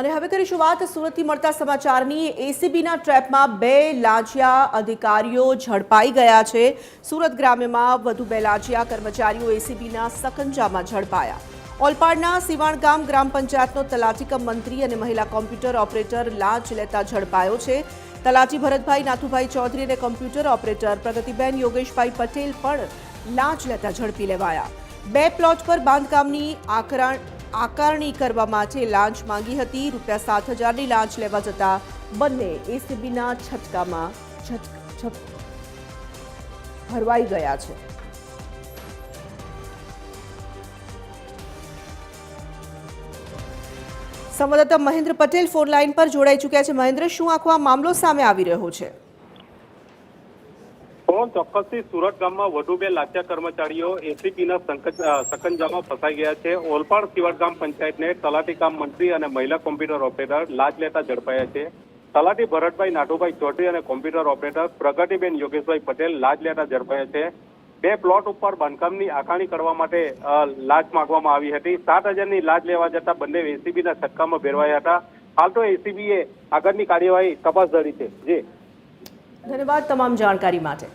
અને હવે કરીશું વાત સુરતથી મળતા સમાચારની. એસીબીના ટ્રેપમાં બે લાંચિયા અધિકારીઓ ઝડપાઈ ગયા છે. સુરત ગ્રામ્યમાં વધુ બે લાંચિયા કર્મચારીઓ એસીબીના સકંજામાં ઝડપાયા. ઓલપાડના સિવાણગામ ગ્રામ પંચાયતનો તલાટી મંત્રી અને મહિલા કોમ્પ્યુટર ઓપરેટર લાંચ લેતા ઝડપાયો છે. તલાટી ભરતભાઈ નાથુભાઈ ચૌધરી અને કોમ્પ્યુટર ઓપરેટર પ્રગતિબેન યોગેશભાઈ પટેલ પણ લાંચ લેતા ઝડપી લેવાયા. બે પ્લોટ પર બાંધકામની આકરણ આકારણી કરવા માટે લાંચ માંગી હતી, રૂપિયા સાત હજારની લાંચ લેવા જતા બંને એસીબીના છટકામાં છટ છટ ભરવાઈ ગયા છે. સંવાદદાતા મહેન્દ્ર પટેલ ફોન લાઈન પર જોડાઈ ચૂક્યા છે. મહેન્દ્ર, શું આખો આ મામલો સામે આવી રહ્યો છે? તો ચોક્કસથી સુરત ગામમાં વધુ બે લાચાર કર્મચારીઓ એસીપીના સકંજામાં ફસાઈ ગયા છે. ઓલપાડ સિવાડ પંચાયતને તલાટી કામ મંત્રી અને મહિલા કોમ્પ્યુટર ઓપરેટર લાજ લેતા ઝડપાયા છે. તલાટી ભરતભાઈ નાટુભાઈ ચૌધરી અને કોમ્પ્યુટર ઓપરેટર પ્રગતિબેન યોગેશભાઈ પટેલ લાજ લેતા ઝડપાયા છે. બે પ્લોટ ઉપર બાંધકામની આકારણી કરવા માટે લાજ માંગવામાં આવી હતી. સાત હજારની લાજ લેવા જતા બંને એસીબીના છક્કામાં ભેરવાયા હતા. હાલ તો એસીબીએ આગળની કાર્યવાહી તપાસ ધરી છે. જી. ધન્યવાદ તમામ જાણકારી માટે.